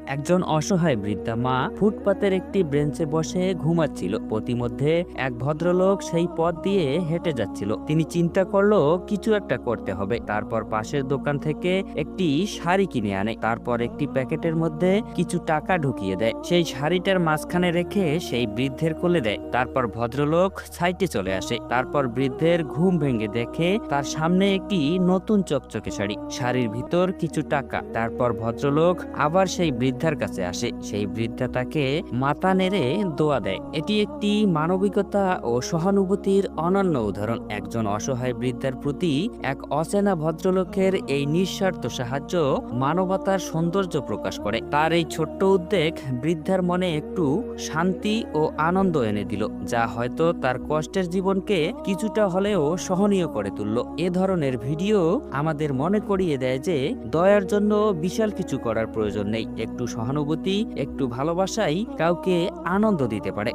একজন অসহায় বৃদ্ধা মা ফুটপাতের একটি বেঞ্চে বসে ঘুমাচ্ছিল। প্রতিমধ্যে এক ভদ্রলোক সেই পথ দিয়ে হেঁটে যাচ্ছিল। তিনি চিন্তা করল, কিছু একটা করতে হবে। তারপর পাশের দোকান থেকে একটি শাড়ি কিনে আনে। তারপর একটি প্যাকেটের মধ্যে কিছু টাকা ঢুকিয়ে দেয়। সেই শাড়িটার মাঝখানে রেখে সেই বৃদ্ধের কোলে দেয়। তারপর ভদ্রলোক সাইটে চলে আসে। তারপর বৃদ্ধের ঘুম ভেঙে দেখে তার সামনে একটি নতুন চকচকে শাড়ি। শাড়ির ভিতর কিছু টাকা। তারপর ভদ্রলোক আবার সেই বৃদ্ধার কাছে আসে। সেই বৃদ্ধা তাকে মাথা নেড়ে দোয়া দেয়। এটি একটি মানবিকতা ও সহানুভূতির অনন্য উদাহরণ। একজন অসহায় বৃদ্ধার প্রতি এক অচেনা ভদ্রলোকের এই নিঃস্বার্থ সাহায্য মানবতার সৌন্দর্য প্রকাশ করে। তার এই ছোট্ট উদ্বেগ বৃদ্ধার মনে একটু শান্তি ও আনন্দ এনে দিল, যা হয়তো তার কষ্টের জীবনকে কিছুটা হলেও সহনীয় করে তুলল। এ ধরনের ভিডিও আমাদের মনে করিয়ে দেয় যে, দয়ার জন্য বিশাল কিছু করার প্রয়োজন নেই। একটু সহানুভূতি একটু ভালোবাসাই কাউকে আনন্দ দিতে পারে।